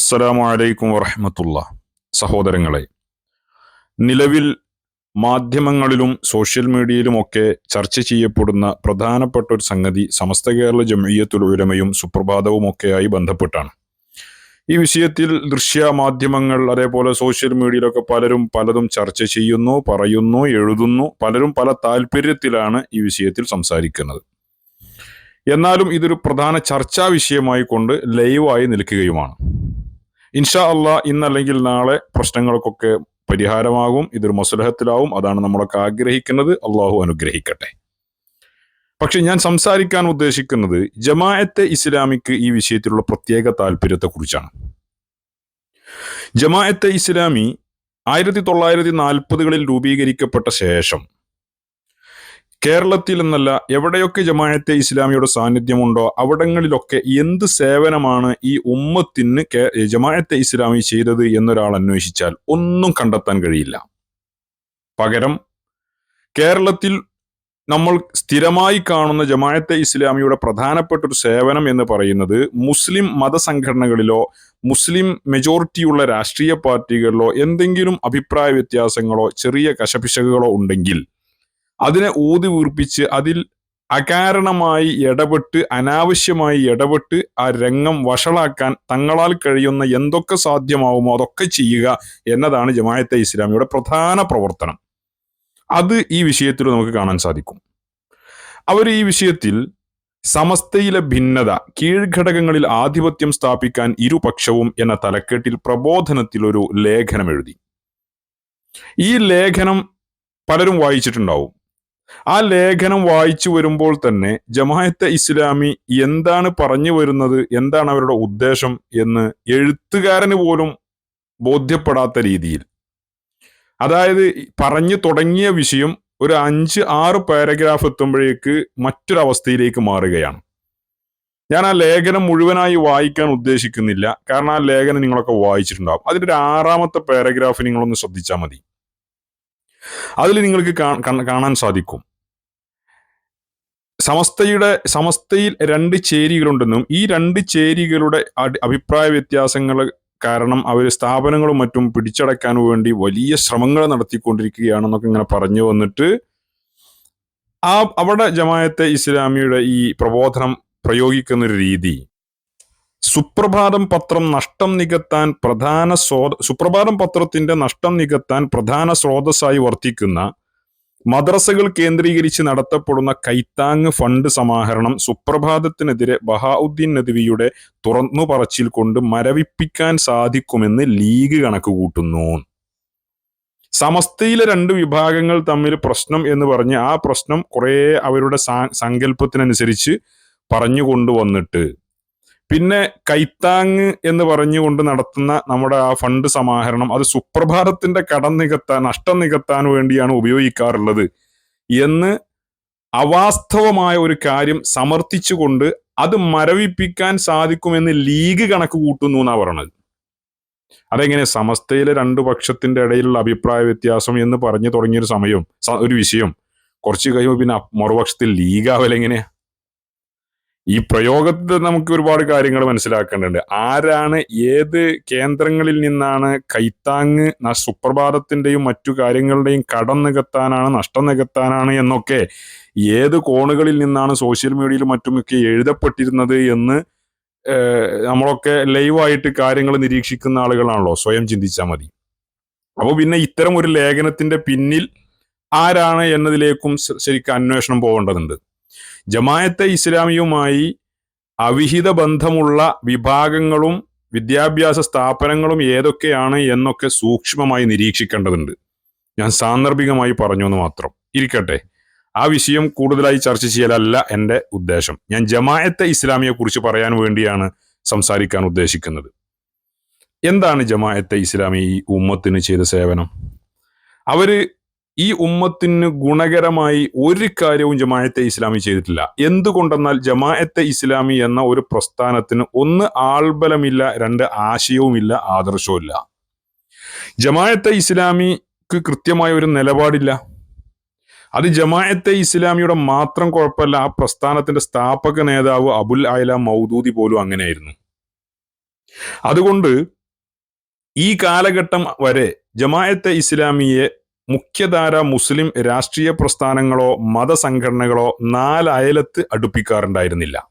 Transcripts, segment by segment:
അസ്സലാമു അലൈക്കും വറഹമത്തുള്ള. സഹോദരങ്ങളെ നിലവിൽ മാധ്യമങ്ങളിലും സോഷ്യൽ മീഡിയയിലും ഒക്കെ ചർച്ച ചെയ്യപ്പെടുന്ന പ്രധാനപ്പെട്ട ഒരു സംഗതി സമസ്ത കേരള ജമീയത്തുൽ ഉലമയും സുപ്രഭാതവും ഒക്കെയായി ബന്ധപ്പെട്ടാണ്. ഈ വിഷയത്തിൽ ദൃശ്യ മാധ്യമങ്ങൾ അതേപോലെ സോഷ്യൽ മീഡിയയിലൊക്കെ പലരും പലതും ചർച്ച ചെയ്യുന്നു പറയുന്നു എഴുതുന്നു. പലരും പല താല്പര്യത്തിലാണ് ഈ വിഷയത്തിൽ സംസാരിക്കുന്നത്. എന്നാലും ഇതൊരു പ്രധാന ചർച്ചാ വിഷയമായി കൊണ്ട് ലൈവായി നിൽക്കുകയുമാണ്. ഇൻഷാ അള്ളാ ഇന്നല്ലെങ്കിൽ നാളെ പ്രശ്നങ്ങൾക്കൊക്കെ പരിഹാരമാകും. ഇതൊരു മസുലഹത്തിലാവും. അതാണ് നമ്മളൊക്കെ ആഗ്രഹിക്കുന്നത്. അള്ളാഹു അനുഗ്രഹിക്കട്ടെ. പക്ഷെ ഞാൻ സംസാരിക്കാൻ ഉദ്ദേശിക്കുന്നത് ജമാഅത്തെ ഇസ്ലാമിക്ക് ഈ വിഷയത്തിലുള്ള പ്രത്യേക താല്പര്യത്തെക്കുറിച്ചാണ്. ജമാഅത്തെ ഇസ്ലാമി ആയിരത്തി തൊള്ളായിരത്തി നാൽപ്പതുകളിൽ രൂപീകരിക്കപ്പെട്ട ശേഷം കേരളത്തിൽ എന്നല്ല എവിടെയൊക്കെ ജമാഅത്തെ ഇസ്ലാമിയുടെ സാന്നിധ്യമുണ്ടോ അവിടങ്ങളിലൊക്കെ എന്ത് സേവനമാണ് ഈ ഉമ്മത്തിന് ജമാഅത്തെ ഇസ്ലാമി ചെയ്തത് എന്നൊരാൾ അന്വേഷിച്ചാൽ ഒന്നും കണ്ടെത്താൻ കഴിയില്ല. പകരം കേരളത്തിൽ നമ്മൾ സ്ഥിരമായി കാണുന്ന ജമാഅത്തെ ഇസ്ലാമിയുടെ പ്രധാനപ്പെട്ട ഒരു സേവനം എന്ന് പറയുന്നത് മുസ്ലിം മതസംഘടനകളിലോ മുസ്ലിം മെജോറിറ്റിയുള്ള രാഷ്ട്രീയ പാർട്ടികളിലോ എന്തെങ്കിലും അഭിപ്രായ വ്യത്യാസങ്ങളോ ചെറിയ കശപിശകുകളോ ഉണ്ടെങ്കിൽ അതിനെ ഊതി വീർപ്പിച്ച് അതിൽ അകാരണമായി ഇടപെട്ട് അനാവശ്യമായി ഇടപെട്ട് ആ രംഗം വഷളാക്കാൻ തങ്ങളാൽ കഴിയുന്ന എന്തൊക്കെ സാധ്യമാവുമോ അതൊക്കെ ചെയ്യുക എന്നതാണ് ജമായത്തെ ഇസ്ലാമിയുടെ പ്രധാന പ്രവർത്തനം. അത് ഈ വിഷയത്തിൽ നമുക്ക് കാണാൻ സാധിക്കും. അവർ ഈ വിഷയത്തിൽ സമസ്തയിലെ ഭിന്നത കീഴ്ഘടകങ്ങളിൽ ആധിപത്യം സ്ഥാപിക്കാൻ ഇരുപക്ഷവും എന്ന തലക്കെട്ടിൽ പ്രബോധനത്തിൽ ഒരു ലേഖനം എഴുതി. ഈ ലേഖനം പലരും വായിച്ചിട്ടുണ്ടാവും. ആ ലേഖനം വായിച്ചു വരുമ്പോൾ തന്നെ ജമാഅത്തെ ഇസ്ലാമി എന്താണ് പറഞ്ഞു വരുന്നത് എന്താണ് അവരുടെ ഉദ്ദേശം എന്ന് എഴുത്തുകാരന് പോലും ബോധ്യപ്പെടാത്ത രീതിയിൽ. അതായത് പറഞ്ഞു തുടങ്ങിയ വിഷയം ഒരു അഞ്ച് ആറ് പാരഗ്രാഫ് എത്തുമ്പോഴേക്ക് മറ്റൊരവസ്ഥയിലേക്ക് മാറുകയാണ്. ഞാൻ ആ ലേഖനം മുഴുവനായി വായിക്കാൻ ഉദ്ദേശിക്കുന്നില്ല. കാരണം ആ ലേഖനം നിങ്ങളൊക്കെ വായിച്ചിട്ടുണ്ടാകും അതിന്റെ ഒരു ആറാമത്തെ പാരഗ്രാഫ് നിങ്ങളൊന്ന് ശ്രദ്ധിച്ചാൽ മതി. അതിൽ നിങ്ങൾക്ക് കാണാൻ സാധിക്കും. സമസ്തയുടെ സമസ്തയിൽ രണ്ട് ചേരികളുണ്ടെന്നും ഈ രണ്ട് ചേരികളുടെ അഭിപ്രായ വ്യത്യാസങ്ങൾ കാരണം അവർ സ്ഥാപനങ്ങളും മറ്റും പിടിച്ചടക്കാൻ വേണ്ടി വലിയ ശ്രമങ്ങൾ നടത്തിക്കൊണ്ടിരിക്കുകയാണെന്നൊക്കെ ഇങ്ങനെ പറഞ്ഞു വന്നിട്ട് ആ അവിടെ ജമായത്തെ ഇസ്ലാമിയുടെ ഈ പ്രബോധനം പ്രയോഗിക്കുന്ന ഒരു രീതി. സുപ്രഭാതം പത്രം നഷ്ടം നികത്താൻ പ്രധാന സ്രോ സുപ്രഭാതം പത്രത്തിന്റെ നഷ്ടം നികത്താൻ പ്രധാന സ്രോതസ്സായി വർത്തിക്കുന്ന മദ്രസകൾ കേന്ദ്രീകരിച്ച് നടത്തപ്പെടുന്ന കൈത്താങ് ഫണ്ട് സമാഹരണം സുപ്രഭാതത്തിനെതിരെ ബഹാഉദ്ദീൻ നദവിയുടെ തുറന്നു പറച്ചിൽ കൊണ്ട് മരവിപ്പിക്കാൻ സാധിക്കുമെന്ന് ലീഗ് കണക്ക് കൂട്ടുന്നു. സമസ്തയിലെ രണ്ട് വിഭാഗങ്ങൾ തമ്മിൽ പ്രശ്നം എന്ന് പറഞ്ഞ് ആ പ്രശ്നം കുറെ അവരുടെ സാ- സങ്കല്പത്തിനനുസരിച്ച് പറഞ്ഞു കൊണ്ടുവന്നിട്ട് പിന്നെ കൈത്താങ് എന്ന് പറഞ്ഞുകൊണ്ട് നടത്തുന്ന നമ്മുടെ ആ ഫണ്ട് സമാഹരണം അത് സുപ്രഭാതത്തിന്റെ കടം നികത്താൻ നഷ്ടം നികത്താൻ വേണ്ടിയാണ് ഉപയോഗിക്കാറുള്ളത് എന്ന് അവാസ്തവമായ ഒരു കാര്യം സമർത്ഥിച്ചുകൊണ്ട് അത് മരവിപ്പിക്കാൻ സാധിക്കുമെന്ന് ലീഗ് കണക്ക് കൂട്ടുന്നു എന്നാ പറയണത്. അതെങ്ങനെ? സമസ്തയിലെ രണ്ടു പക്ഷത്തിന്റെ ഇടയിലുള്ള അഭിപ്രായ വ്യത്യാസം എന്ന് പറഞ്ഞു തുടങ്ങിയൊരു സമയം ഒരു വിഷയം. കുറച്ച് കഴിയുമ്പോൾ പിന്നെ മറുപക്ഷത്തിൽ മറുപക്ഷത്തിൽ ലീഗാവലെങ്ങനെയാ ഈ പ്രയോഗത്തിൽ നമുക്ക് ഒരുപാട് കാര്യങ്ങൾ മനസ്സിലാക്കേണ്ടതുണ്ട്. ആരാണ് ഏത് കേന്ദ്രങ്ങളിൽ നിന്നാണ് കൈത്താങ് സുപ്രഭാതത്തിന്റെയും മറ്റു കാര്യങ്ങളുടെയും കടം നികത്താനാണ് നഷ്ടം നികത്താനാണ് എന്നൊക്കെ ഏത് കോണുകളിൽ നിന്നാണ് സോഷ്യൽ മീഡിയയിലും മറ്റുമൊക്കെ എഴുതപ്പെട്ടിരുന്നത് എന്ന് നമ്മളൊക്കെ ലൈവായിട്ട് കാര്യങ്ങൾ നിരീക്ഷിക്കുന്ന ആളുകളാണല്ലോ. സ്വയം ചിന്തിച്ചാൽ മതി. അപ്പോൾ പിന്നെ ഇത്തരം ഒരു ലേഖനത്തിന്റെ പിന്നിൽ ആരാണ് എന്നതിലേക്കും ശരിക്കും അന്വേഷണം പോകേണ്ടതുണ്ട്. ജമായത്തെ ഇസ്ലാമിയുമായി അവിഹിത ബന്ധമുള്ള വിഭാഗങ്ങളും വിദ്യാഭ്യാസ സ്ഥാപനങ്ങളും ഏതൊക്കെയാണ് എന്നൊക്കെ സൂക്ഷ്മമായി നിരീക്ഷിക്കേണ്ടതുണ്ട്. ഞാൻ സാന്ദർഭികമായി പറഞ്ഞു എന്ന് മാത്രം. ഇരിക്കട്ടെ. ആ വിഷയം കൂടുതലായി ചർച്ച ചെയ്യലല്ല എന്റെ ഉദ്ദേശം. ഞാൻ ജമായത്തെ ഇസ്ലാമിയെ കുറിച്ച് പറയാൻ വേണ്ടിയാണ് സംസാരിക്കാൻ ഉദ്ദേശിക്കുന്നത്. എന്താണ് ജമായത്തെ ഇസ്ലാമി ഈ ഉമ്മത്തിന് ചെയ്ത സേവനം? അവർ ഈ ഉമ്മത്തിന് ഗുണകരമായി ഒരു കാര്യവും ജമാഅത്തെ ഇസ്ലാമി ചെയ്തിട്ടില്ല. എന്തുകൊണ്ടെന്നാൽ ജമാഅത്തെ ഇസ്ലാമി എന്ന ഒരു പ്രസ്ഥാനത്തിന് ഒന്ന് ആൾബലമില്ല രണ്ട് ആശയവുമില്ല ആദർശവുമില്ല. ജമാഅത്തെ ഇസ്ലാമിക്ക് കൃത്യമായ ഒരു നിലപാടില്ല. അത് ജമാഅത്തെ ഇസ്ലാമിയുടെ മാത്രം കുഴപ്പമല്ല ആ പ്രസ്ഥാനത്തിന്റെ സ്ഥാപക നേതാവ് അബുൽ അയല മൗദൂദി പോലും അങ്ങനെയായിരുന്നു. അതുകൊണ്ട് ഈ കാലഘട്ടം വരെ ജമാഅത്തെ ഇസ്ലാമിയെ മുഖ്യധാര മുസ്ലിം രാഷ്ട്രീയ പ്രസ്ഥാനങ്ങളോ മതസംഘടനകളോ നാലയലത്ത് അടുപ്പിക്കാറുണ്ടായിരുന്നില്ല.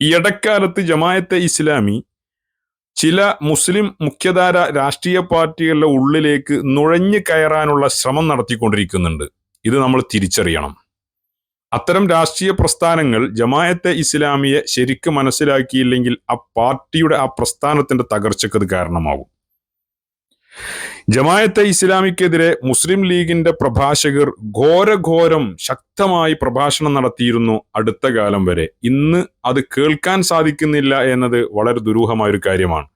ഇടക്കാലത്ത് ജമായത്തെ ഇസ്ലാമി ചില മുസ്ലിം മുഖ്യധാര രാഷ്ട്രീയ പാർട്ടികളുടെ ഉള്ളിലേക്ക് നുഴഞ്ഞു കയറാനുള്ള ശ്രമം നടത്തിക്കൊണ്ടിരിക്കുന്നുണ്ട്. ഇത് നമ്മൾ തിരിച്ചറിയണം. അത്തരം രാഷ്ട്രീയ പ്രസ്ഥാനങ്ങൾ ജമായത്തെ ഇസ്ലാമിയെ ശരിക്കും മനസ്സിലാക്കിയില്ലെങ്കിൽ ആ പാർട്ടിയുടെ ആ പ്രസ്ഥാനത്തിന്റെ തകർച്ചക്ക് അത് കാരണമാകും ജമായത്തെ ഇസ്ലാമിക്കെതിരെ മുസ്ലിം ലീഗിന്റെ പ്രഭാഷകർ ഘോരഘോരം ശക്തമായി പ്രഭാഷണം നടത്തിയിരുന്നു അടുത്ത കാലം വരെ. ഇന്ന് അത് കേൾക്കാൻ സാധിക്കുന്നില്ല എന്നത് വളരെ ദുരൂഹമായ ഒരു കാര്യമാണ്.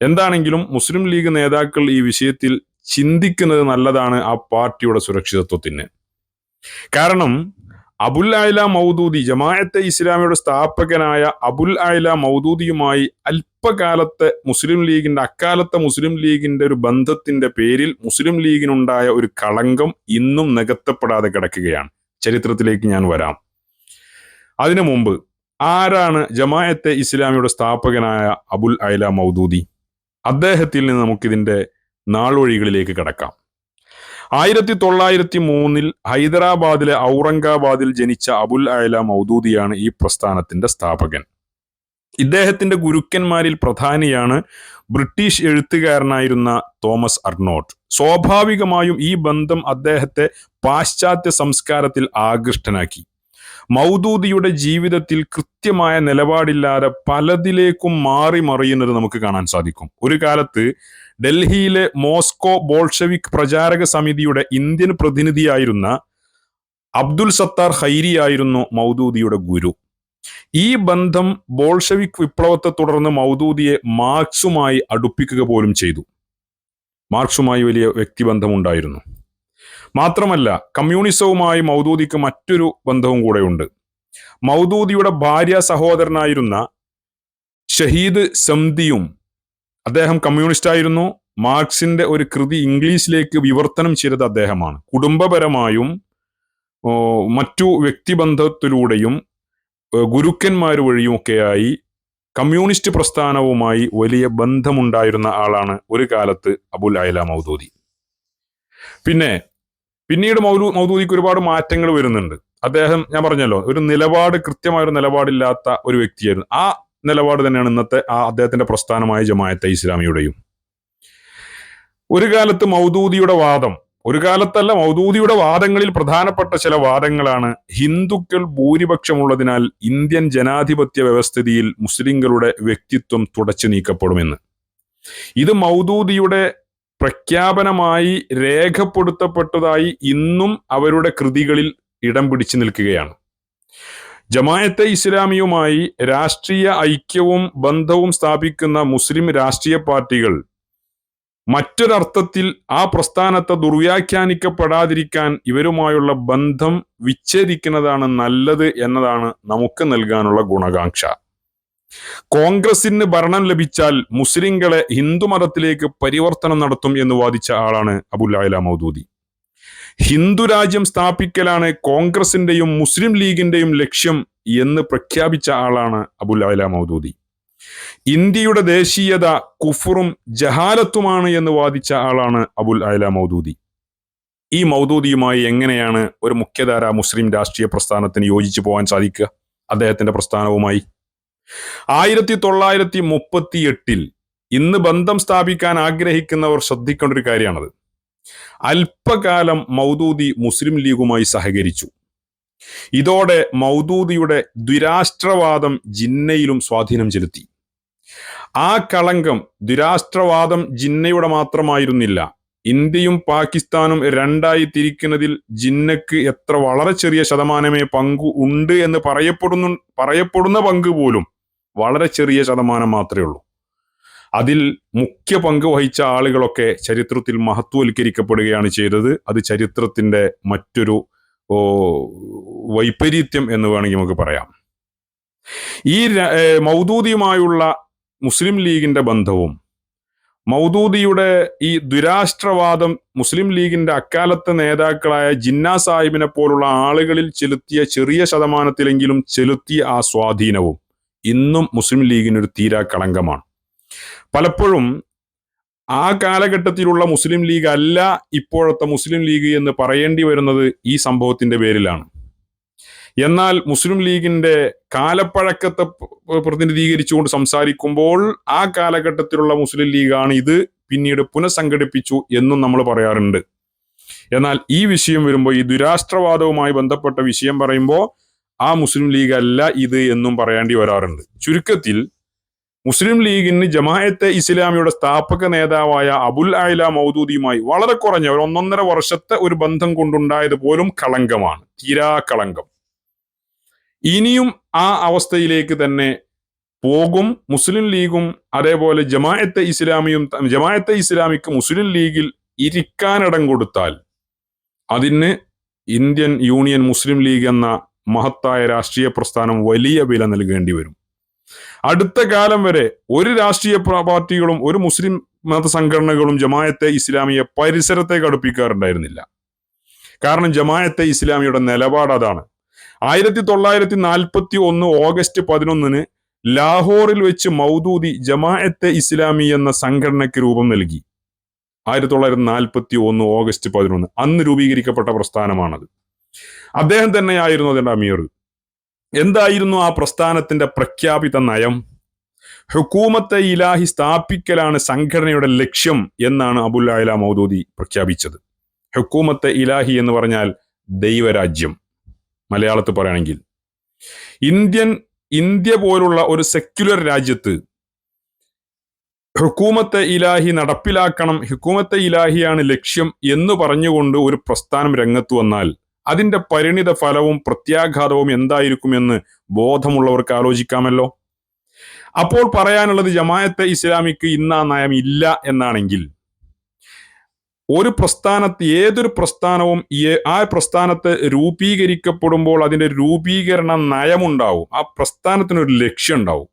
എന്താണെങ്കിലും മുസ്ലിം ലീഗ് നേതാക്കൾ ഈ വിഷയത്തിൽ ചിന്തിക്കുന്നത് നല്ലതാണ് ആ പാർട്ടിയുടെ സുരക്ഷിതത്വത്തിന്. കാരണം അബുൽ ആയില മൗദൂദി ജമാഅത്തെ ഇസ്ലാമിയുടെ സ്ഥാപകനായ അബുൽ ആയില മൗദൂദിയുമായി അല്പകാലത്തെ മുസ്ലിം ലീഗിന്റെ അക്കാലത്തെ മുസ്ലിം ലീഗിന്റെ ഒരു ബന്ധത്തിന്റെ പേരിൽ മുസ്ലിം ലീഗിനുണ്ടായ ഒരു കളങ്കം ഇന്നും നികത്തപ്പെടാതെ കിടക്കുകയാണ്. ചരിത്രത്തിലേക്ക് ഞാൻ വരാം. അതിനു മുമ്പ് ആരാണ് ജമാഅത്തെ ഇസ്ലാമിയുടെ സ്ഥാപകനായ അബുൽ അയല മൗദൂദി? അദ്ദേഹത്തിൽ നിന്ന് നമുക്കിതിന്റെ നാളൊഴികളിലേക്ക് കടക്കാം. ആയിരത്തി തൊള്ളായിരത്തി മൂന്നിൽ ഹൈദരാബാദിലെ ഔറംഗാബാദിൽ ജനിച്ച അബുൽ അയല മൗദൂദിയാണ് ഈ പ്രസ്ഥാനത്തിന്റെ സ്ഥാപകൻ. ഇദ്ദേഹത്തിന്റെ ഗുരുക്കന്മാരിൽ പ്രധാനിയാണ് ബ്രിട്ടീഷ് എഴുത്തുകാരനായിരുന്ന തോമസ് അർണോട്ട്. സ്വാഭാവികമായും ഈ ബന്ധം അദ്ദേഹത്തെ പാശ്ചാത്യ സംസ്കാരത്തിൽ ആകൃഷ്ടനാക്കി. മൗദൂദിയുടെ ജീവിതത്തിൽ കൃത്യമായ നിലപാടില്ലാതെ പലതിലേക്കും മാറി മറിയുന്നത് നമുക്ക് കാണാൻ സാധിക്കും. ഒരു കാലത്ത് ഡൽഹിയിലെ മോസ്കോ ബോൾഷെവിക് പ്രചാരക സമിതിയുടെ ഇന്ത്യൻ പ്രതിനിധിയായിരുന്ന അബ്ദുൽ സത്താർ ഹൈരി ആയിരുന്നു മൗദൂദിയുടെ ഗുരു. ഈ ബന്ധം ബോൾഷെവിക് വിപ്ലവത്തെ തുടർന്ന് മൗദൂദിയെ മാർക്സുമായി അടുപ്പിക്കുക പോലും ചെയ്തു. മാർക്സുമായി വലിയ വ്യക്തിബന്ധമുണ്ടായിരുന്നു. മാത്രമല്ല കമ്മ്യൂണിസവുമായി മൗദൂദിക്ക് മറ്റൊരു ബന്ധവും കൂടെയുണ്ട്. മൗദൂദിയുടെ ഭാര്യ സഹോദരനായിരുന്ന ഷഹീദ് സംദിയും അദ്ദേഹം കമ്മ്യൂണിസ്റ്റ് ആയിരുന്നു. മാർക്സിന്റെ ഒരു കൃതി ഇംഗ്ലീഷിലേക്ക് വിവർത്തനം ചെയ്തത് അദ്ദേഹമാണ്. കുടുംബപരമായും മറ്റു വ്യക്തിബന്ധത്തിലൂടെയും ഗുരുക്കന്മാർ വഴിയുമൊക്കെയായി കമ്മ്യൂണിസ്റ്റ് പ്രസ്ഥാനവുമായി വലിയ ബന്ധമുണ്ടായിരുന്ന ആളാണ് ഒരു കാലത്ത് അബുൽ അയല മൗദൂദി. പിന്നെ പിന്നീട് മൗലൂ മൗദൂദിക്ക് ഒരുപാട് മാറ്റങ്ങൾ വരുന്നുണ്ട്. അദ്ദേഹം ഞാൻ പറഞ്ഞല്ലോ ഒരു നിലപാട് കൃത്യമായ ഒരു നിലപാടില്ലാത്ത ഒരു വ്യക്തിയായിരുന്നു. ആ നിലപാട് തന്നെയാണ് ഇന്നത്തെ ആ അദ്ദേഹത്തിന്റെ പ്രസ്ഥാനമായ ജമായത്തെ ഇസ്ലാമിയുടെയും. ഒരു കാലത്ത് മൗദൂദിയുടെ വാദം ഒരു കാലത്തല്ല മൗദൂദിയുടെ വാദങ്ങളിൽ പ്രധാനപ്പെട്ട ചില വാദങ്ങളാണ് ഹിന്ദുക്കൾ ഭൂരിപക്ഷമുള്ളതിനാൽ ഇന്ത്യൻ ജനാധിപത്യ വ്യവസ്ഥിതിയിൽ മുസ്ലിങ്ങളുടെ വ്യക്തിത്വം തുടച്ചു നീക്കപ്പെടുമെന്ന്. ഇത് മൗദൂദിയുടെ പ്രഖ്യാപനമായി രേഖപ്പെടുത്തപ്പെട്ടതായി ഇന്നും അവരുടെ കൃതികളിൽ ഇടം പിടിച്ചു നിൽക്കുകയാണ്. ജമായത്തെ ഇസ്ലാമിയുമായി രാഷ്ട്രീയ ഐക്യവും ബന്ധവും സ്ഥാപിക്കുന്ന മുസ്ലിം രാഷ്ട്രീയ പാർട്ടികൾ മറ്റൊരർത്ഥത്തിൽ ആ പ്രസ്ഥാനത്തെ ദുർവ്യാഖ്യാനിക്കപ്പെടാതിരിക്കാൻ ഇവരുമായുള്ള ബന്ധം വിച്ഛേദിക്കുന്നതാണ് നല്ലത് എന്നതാണ് നമുക്ക് നൽകാനുള്ള ഗുണകാംക്ഷ. കോൺഗ്രസിന് ഭരണം ലഭിച്ചാൽ മുസ്ലിങ്ങളെ ഹിന്ദുമതത്തിലേക്ക് പരിവർത്തനം നടത്തും എന്ന് വാദിച്ച ആളാണ് അബുല്ലായ മൗദൂദി. ഹിന്ദു രാജ്യം സ്ഥാപിക്കലാണ് കോൺഗ്രസിന്റെയും മുസ്ലിം ലീഗിന്റെയും ലക്ഷ്യം എന്ന് പ്രഖ്യാപിച്ച ആളാണ് അബുൽ അല മൗദൂദി. ഇന്ത്യയുടെ ദേശീയത കുഫറും ജഹാലത്തുമാണ് എന്ന് വാദിച്ച ആളാണ് അബുൽ അല മൗദൂദി. ഈ മൗദൂദിയുമായി എങ്ങനെയാണ് ഒരു മുഖ്യധാര മുസ്ലിം രാഷ്ട്രീയ പ്രസ്ഥാനത്തിന് യോജിച്ചു പോകാൻ സാധിക്കുക? അദ്ദേഹത്തിന്റെ പ്രസ്ഥാനവുമായി. ആയിരത്തി തൊള്ളായിരത്തി മുപ്പത്തി എട്ടിൽ ഇന്ന് ബന്ധം സ്ഥാപിക്കാൻ ആഗ്രഹിക്കുന്നവർ ശ്രദ്ധിക്കേണ്ട ഒരു കാര്യമാണത്. അല്പകാലം മൗദൂദി മുസ്ലിം ലീഗുമായി സഹകരിച്ചു. ഇതോടെ മൗദൂദിയുടെ ദുരാഷ്ട്രവാദം ജിന്നയിലും സ്വാധീനം ചെലുത്തി. ആ കളങ്കം ദുരാഷ്ട്രവാദം ജിന്നയുടെ മാത്രമായിരുന്നില്ല. ഇന്ത്യയും പാകിസ്ഥാനും രണ്ടായി തിരിക്കുന്നതിൽ ജിന്നക്ക് എത്ര വളരെ ചെറിയ ശതമാനമേ പങ്കു ഉണ്ട് എന്ന് പറയപ്പെടുന്നു പറയപ്പെടുന്ന പങ്ക് പോലും വളരെ ചെറിയ ശതമാനം മാത്രമേ ഉള്ളൂ. അതിൽ മുഖ്യ പങ്ക് വഹിച്ച ആളുകളൊക്കെ ചരിത്രത്തിൽ മഹത്വവൽക്കരിക്കപ്പെടുകയാണ് ചെയ്തത്. അത് ചരിത്രത്തിന്റെ മറ്റൊരു വൈപരീത്യം എന്ന് വേണമെങ്കിൽ നമുക്ക് പറയാം. ഈ മൗദൂദിയുമായുള്ള മുസ്ലിം ലീഗിന്റെ ബന്ധവും മൗദൂദിയുടെ ഈ ദുരാഷ്ട്രവാദം മുസ്ലിം ലീഗിന്റെ അക്കാലത്തെ നേതാക്കളായ ജിന്ന സാഹിബിനെ പോലുള്ള ആളുകളിൽ ചെലുത്തിയ ചെറിയ ശതമാനത്തിലെങ്കിലും ചെലുത്തിയ ആ സ്വാധീനവും ഇന്നും മുസ്ലിം ലീഗിനൊരു തീരാ കളങ്കമാണ്. പലപ്പോഴും ആ കാലഘട്ടത്തിലുള്ള മുസ്ലിം ലീഗ് അല്ല ഇപ്പോഴത്തെ മുസ്ലിം ലീഗ് എന്ന് പറയേണ്ടി വരുന്നത് ഈ സംഭവത്തിന്റെ പേരിലാണ്. എന്നാൽ മുസ്ലിം ലീഗിന്റെ കാലപ്പഴക്കത്തെ പ്രതിനിധീകരിച്ചുകൊണ്ട് സംസാരിക്കുമ്പോൾ ആ കാലഘട്ടത്തിലുള്ള മുസ്ലിം ലീഗാണ് ഇത് പിന്നീട് പുനഃസംഘടിപ്പിച്ചു എന്നും നമ്മൾ പറയാറുണ്ട്. എന്നാൽ ഈ വിഷയം വരുമ്പോൾ ഈ ദുരാഷ്ട്രവാദവുമായി ബന്ധപ്പെട്ട വിഷയം പറയുമ്പോൾ ആ മുസ്ലിം ലീഗ് അല്ല ഇത് എന്നും പറയേണ്ടി വരാറുണ്ട്. ചുരുക്കത്തിൽ മുസ്ലിം ലീഗിന് ജമായത്തെ ഇസ്ലാമിയുടെ സ്ഥാപക നേതാവായ അബുൽ ആയില മൗദൂദിയുമായി വളരെ കുറഞ്ഞ ഒരു ഒന്നൊന്നര വർഷത്തെ ഒരു ബന്ധം കൊണ്ടുണ്ടായത് പോലും കളങ്കമാണ് തീരാ കളങ്കം. ഇനിയും ആ അവസ്ഥയിലേക്ക് തന്നെ പോകും. മുസ്ലിം ലീഗും അതേപോലെ ജമായത്തെ ഇസ്ലാമിയും ജമായത്തെ ഇസ്ലാമിക്ക് മുസ്ലിം ലീഗിൽ ഇരിക്കാനിടം കൊടുത്താൽ അതിന് ഇന്ത്യൻ യൂണിയൻ മുസ്ലിം ലീഗ് എന്ന മഹത്തായ രാഷ്ട്രീയ പ്രസ്ഥാനം വലിയ വില നൽകേണ്ടി വരും. അടുത്ത കാലം വരെ ഒരു രാഷ്ട്രീയ പാർട്ടികളും ഒരു മുസ്ലിം മത സംഘടനകളും ജമാഅത്തെ ഇസ്ലാമിയെ പരിസരത്തെ അടുപ്പിക്കാറുണ്ടായിരുന്നില്ല. കാരണം ജമായത്തെ ഇസ്ലാമിയുടെ നിലപാട് അതാണ്. ആയിരത്തി തൊള്ളായിരത്തി നാൽപ്പത്തി ഒന്ന് ഓഗസ്റ്റ് പതിനൊന്നിന് ലാഹോറിൽ വെച്ച് മൗദൂദി ജമാഅത്തെ ഇസ്ലാമി എന്ന സംഘടനയ്ക്ക് രൂപം നൽകി. ആയിരത്തി തൊള്ളായിരത്തി നാൽപ്പത്തി ഒന്ന് ഓഗസ്റ്റ് പതിനൊന്ന് അന്ന് രൂപീകരിക്കപ്പെട്ട പ്രസ്ഥാനമാണത്. അദ്ദേഹം തന്നെയായിരുന്നു അതിന്റെ അമീർ. എന്തായിരുന്നു ആ പ്രസ്ഥാനത്തിന്റെ പ്രഖ്യാപിത നയം? ഹുക്കൂമത്തെ ഇലാഹി സ്ഥാപിക്കലാണ് സംഘടനയുടെ ലക്ഷ്യം എന്നാണ് അബുൽ അയല മൗദൂദി പ്രഖ്യാപിച്ചത്. ഹുക്കൂമത്തെ ഇലാഹി എന്ന് പറഞ്ഞാൽ ദൈവരാജ്യം. മലയാളത്തിൽ പറയുകയാണെങ്കിൽ ഇന്ത്യൻ ഇന്ത്യ പോലുള്ള ഒരു സെക്യുലർ രാജ്യത്ത് ഹുക്കൂമത്തെ ഇലാഹി നടപ്പിലാക്കണം ഹുക്കൂമത്തെ ഇലാഹിയാണ് ലക്ഷ്യം എന്ന് പറഞ്ഞുകൊണ്ട് ഒരു പ്രസ്ഥാനം രംഗത്ത് വന്നാൽ അതിന്റെ പരിണിത ഫലവും പ്രത്യാഘാതവും എന്തായിരിക്കുമെന്ന് ബോധമുള്ളവർക്ക് ആലോചിക്കാമല്ലോ. അപ്പോൾ പറയാനുള്ളത് ജമായത്തെ ഇസ്ലാമിക്ക് ഇന്ന ആ നയം ഇല്ല എന്നാണെങ്കിൽ ഒരു പ്രസ്ഥാനത്ത് ഏതൊരു പ്രസ്ഥാനവും ആ പ്രസ്ഥാനത്തെ രൂപീകരിക്കപ്പെടുമ്പോൾ അതിന്റെ രൂപീകരണ നയമുണ്ടാവും. ആ പ്രസ്ഥാനത്തിനൊരു ലക്ഷ്യം ഉണ്ടാവും.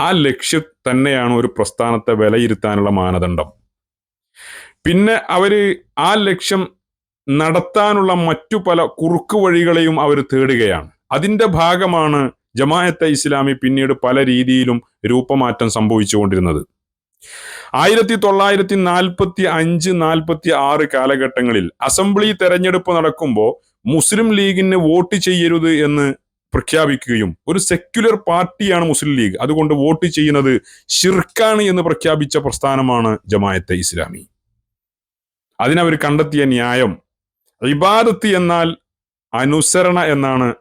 ആ ലക്ഷ്യം തന്നെയാണ് ഒരു പ്രസ്ഥാനത്തെ വിലയിരുത്താനുള്ള മാനദണ്ഡം. പിന്നെ അവർ ആ ലക്ഷ്യം നടത്താനുള്ള മറ്റു പല കുറുക്കു വഴികളെയും അവർ തേടുകയാണ്. അതിന്റെ ഭാഗമാണ് ജമാഅത്തെ ഇസ്ലാമി പിന്നീട് പല രീതിയിലും രൂപമാറ്റം സംഭവിച്ചുകൊണ്ടിരുന്നത്. ആയിരത്തി തൊള്ളായിരത്തി നാൽപ്പത്തി അഞ്ച് നാൽപ്പത്തി ആറ് കാലഘട്ടങ്ങളിൽ അസംബ്ലി തെരഞ്ഞെടുപ്പ് നടക്കുമ്പോൾ മുസ്ലിം ലീഗിന് വോട്ട് ചെയ്യരുത് എന്ന് പ്രഖ്യാപിക്കുകയും ഒരു സെക്യുലർ പാർട്ടിയാണ് മുസ്ലിം ലീഗ്. അതുകൊണ്ട് വോട്ട് ചെയ്യുന്നത് ഷിർക്കാണ് എന്ന് പ്രഖ്യാപിച്ച പ്രസ്ഥാനമാണ് ജമാഅത്തെ ഇസ്ലാമി. അതിനവർ കണ്ടെത്തിയ ന്യായം ഇബാദത്ത് എന്നാൽ അനുസരണ എന്നാണ്.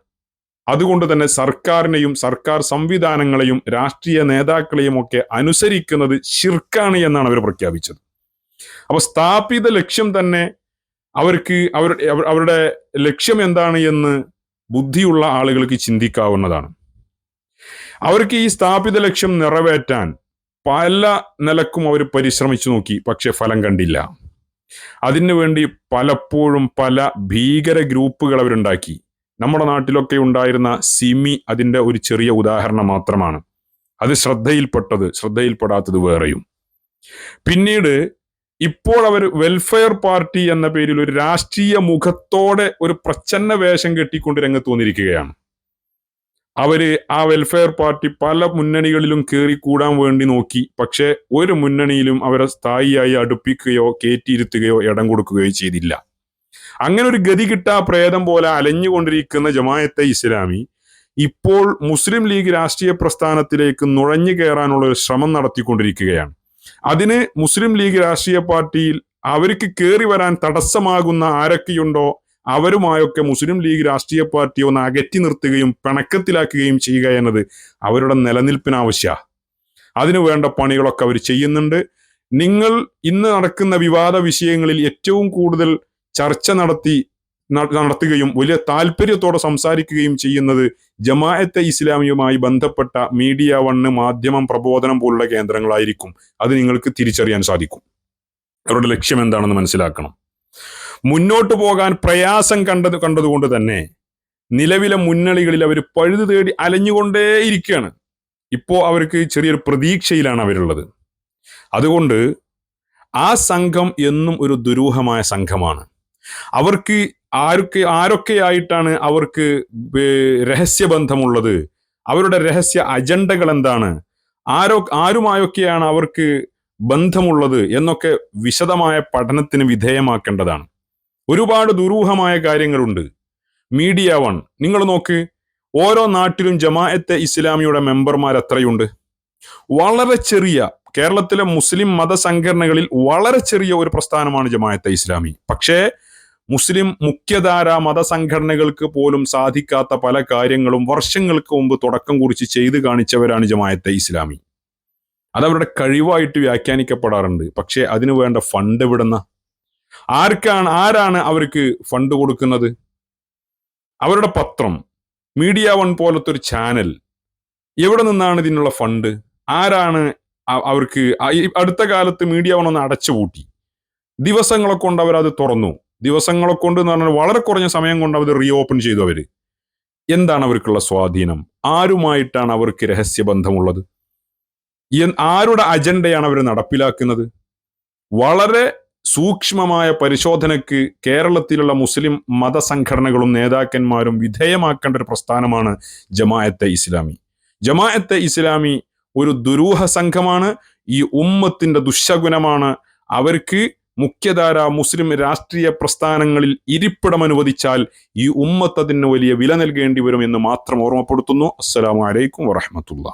അതുകൊണ്ട് തന്നെ സർക്കാരിനെയും സർക്കാർ സംവിധാനങ്ങളെയും രാഷ്ട്രീയ നേതാക്കളെയും ഒക്കെ അനുസരിക്കുന്നത് ഷിർക്കാണ് എന്നാണ് അവർ പ്രഖ്യാപിച്ചത്. അപ്പൊ സ്ഥാപിത ലക്ഷ്യം തന്നെ അവർക്ക് അവർ അവർ- അവരുടെ ലക്ഷ്യം എന്താണ് എന്ന് ബുദ്ധിയുള്ള ആളുകൾക്ക് ചിന്തിക്കാവുന്നതാണ്. അവർക്ക് ഈ സ്ഥാപിത ലക്ഷ്യം നിറവേറ്റാൻ പല നിലക്കും അവർ പരിശ്രമിച്ചു നോക്കി പക്ഷെ ഫലം കണ്ടില്ല. അതിനുവേണ്ടി പലപ്പോഴും പല ഭീകര ഗ്രൂപ്പുകൾ അവരുണ്ടാക്കി. നമ്മുടെ നാട്ടിലൊക്കെ ഉണ്ടായിരുന്ന സിമി അതിന്റെ ഒരു ചെറിയ ഉദാഹരണം മാത്രമാണ്. അത് ശ്രദ്ധയിൽപ്പെട്ടത് ശ്രദ്ധയിൽപ്പെടാത്തത് വേറെയും. പിന്നീട് ഇപ്പോൾ അവർ വെൽഫെയർ പാർട്ടി എന്ന പേരിൽ ഒരു രാഷ്ട്രീയ മുഖത്തോടെ ഒരു പ്രച്ഛന്ന വേഷം കെട്ടിക്കൊണ്ട് രംഗത്ത് വന്നിരിക്കുകയാണ്. അവർ ആ വെൽഫെയർ പാർട്ടി പല മുന്നണികളിലും കയറി കൂടാൻ വേണ്ടി നോക്കി. പക്ഷെ ഒരു മുന്നണിയിലും അവരെ സ്ഥായിയായി അടുപ്പിക്കുകയോ കയറ്റിയിരുത്തുകയോ ഇടം കൊടുക്കുകയോ ചെയ്തില്ല. അങ്ങനെ ഒരു ഗതി കിട്ടാ പ്രേതം പോലെ അലഞ്ഞുകൊണ്ടിരിക്കുന്ന ജമായത്തെ ഇസ്ലാമി ഇപ്പോൾ മുസ്ലിം ലീഗ് രാഷ്ട്രീയ പ്രസ്ഥാനത്തിലേക്ക് നുഴഞ്ഞു കയറാനുള്ള ഒരു ശ്രമം നടത്തിക്കൊണ്ടിരിക്കുകയാണ്. അതിന് മുസ്ലിം ലീഗ് രാഷ്ട്രീയ പാർട്ടിയിൽ അവർക്ക് കയറി വരാൻ തടസ്സമാകുന്ന ആരൊക്കെയുണ്ടോ അവരുമായൊക്കെ മുസ്ലിം ലീഗ് രാഷ്ട്രീയ പാർട്ടിയെ ഒന്ന് അകറ്റി നിർത്തുകയും പിണക്കത്തിലാക്കുകയും ചെയ്യുക എന്നത് അവരുടെ നിലനിൽപ്പിനാവശ്യ അതിനു വേണ്ട പണികളൊക്കെ അവർ ചെയ്യുന്നുണ്ട്. നിങ്ങൾ ഇന്ന് നടക്കുന്ന വിവാദ വിഷയങ്ങളിൽ ഏറ്റവും കൂടുതൽ ചർച്ച നടത്തി നടത്തുകയും വലിയ താല്പര്യത്തോടെ സംസാരിക്കുകയും ചെയ്യുന്നത് ജമാഅത്തെ ഇസ്ലാമിയുമായി ബന്ധപ്പെട്ട മീഡിയ വണ്ണ് മാധ്യമം പ്രബോധനം പോലുള്ള കേന്ദ്രങ്ങളായിരിക്കും. അത് നിങ്ങൾക്ക് തിരിച്ചറിയാൻ സാധിക്കും. അവരുടെ ലക്ഷ്യം എന്താണെന്ന് മനസ്സിലാക്കണം. മുന്നോട്ട് പോകാൻ പ്രയാസം കണ്ടത് കണ്ടതുകൊണ്ട് തന്നെ നിലവിലെ മുന്നണികളിൽ അവർ പഴുതു തേടി അലഞ്ഞുകൊണ്ടേയിരിക്കുകയാണ് ഇപ്പോൾ അവർക്ക് ചെറിയൊരു പ്രതീക്ഷയിലാണ് അവരുള്ളത്. അതുകൊണ്ട് ആ സംഘം എന്നും ഒരു ദുരൂഹമായ സംഘമാണ്. അവർക്ക് ആരൊക്കെ ആരൊക്കെയായിട്ടാണ് അവർക്ക് രഹസ്യബന്ധമുള്ളത്? അവരുടെ രഹസ്യ അജണ്ടകൾ എന്താണ്? ആരോ ആരുമായൊക്കെയാണ് അവർക്ക് ബന്ധമുള്ളത് എന്നൊക്കെ വിശദമായ പഠനത്തിന് വിധേയമാക്കേണ്ടതാണ്. ഒരുപാട് ദുരൂഹമായ കാര്യങ്ങളുണ്ട്. Media One. നിങ്ങൾ നോക്ക് ഓരോ നാട്ടിലും ജമാഅത്തെ ഇസ്ലാമിയുടെ മെമ്പർമാർ എത്രയുണ്ട്? വളരെ ചെറിയ കേരളത്തിലെ മുസ്ലിം മതസംഘടനകളിൽ വളരെ ചെറിയ ഒരു പ്രസ്ഥാനമാണ് ജമാഅത്തെ ഇസ്ലാമി. പക്ഷേ മുസ്ലിം മുഖ്യധാര മതസംഘടനകൾക്ക് പോലും സാധിക്കാത്ത പല കാര്യങ്ങളും വർഷങ്ങൾക്ക് മുമ്പ് തുടക്കം കുറിച്ച് ചെയ്തു കാണിച്ചവരാണ് ജമാഅത്തെ ഇസ്ലാമി. അതവരുടെ കഴിവായിട്ട് വ്യാഖ്യാനിക്കപ്പെടാറുണ്ട്. പക്ഷേ അതിനു വേണ്ട ഫണ്ട് എവിടുന്ന? ആർക്കാണ് ആരാണ് അവർക്ക് ഫണ്ട് കൊടുക്കുന്നത്? അവരുടെ പത്രം മീഡിയ വൺ പോലത്തെ ഒരു ചാനൽ എവിടെ നിന്നാണ് ഇതിനുള്ള ഫണ്ട് ആരാണ് അവർക്ക് അടുത്ത കാലത്ത് മീഡിയ വൺ ഒന്ന് അടച്ചുപൂട്ടി ദിവസങ്ങളെ കൊണ്ട് അവരത് തുറന്നു. ദിവസങ്ങളെ കൊണ്ട് എന്ന് പറഞ്ഞാൽ വളരെ കുറഞ്ഞ സമയം കൊണ്ട് അവർ റീ ഓപ്പൺ ചെയ്തു അവർ. എന്താണ് അവർക്കുള്ള സ്വാധീനം? ആരുമായിട്ടാണ് അവർക്ക് രഹസ്യബന്ധമുള്ളത് ആരുടെ അജണ്ടയാണ് അവർ നടപ്പിലാക്കുന്നത്? വളരെ സൂക്ഷ്മമായ പരിശോധനയ്ക്ക് കേരളത്തിലുള്ള മുസ്ലിം മതസംഘടനകളും നേതാക്കന്മാരും വിധേയമാക്കേണ്ട ഒരു പ്രസ്ഥാനമാണ് ജമാഅത്തെ ഇസ്ലാമി. ജമാഅത്തെ ഇസ്ലാമി ഒരു ദുരൂഹ സംഘമാണ്. ഈ ഉമ്മത്തിന്റെ ദുശകുനമാണ് അവർക്ക് മുഖ്യധാര മുസ്ലിം രാഷ്ട്രീയ പ്രസ്ഥാനങ്ങളിൽ ഇരിപ്പിടം അനുവദിച്ചാൽ ഈ ഉമ്മത്ത് അതിന് വലിയ വില നൽകേണ്ടി വരും എന്ന് മാത്രം ഓർമ്മപ്പെടുത്തുന്നു. അസ്സലാമലൈക്കും വറഹമത്തുള്ള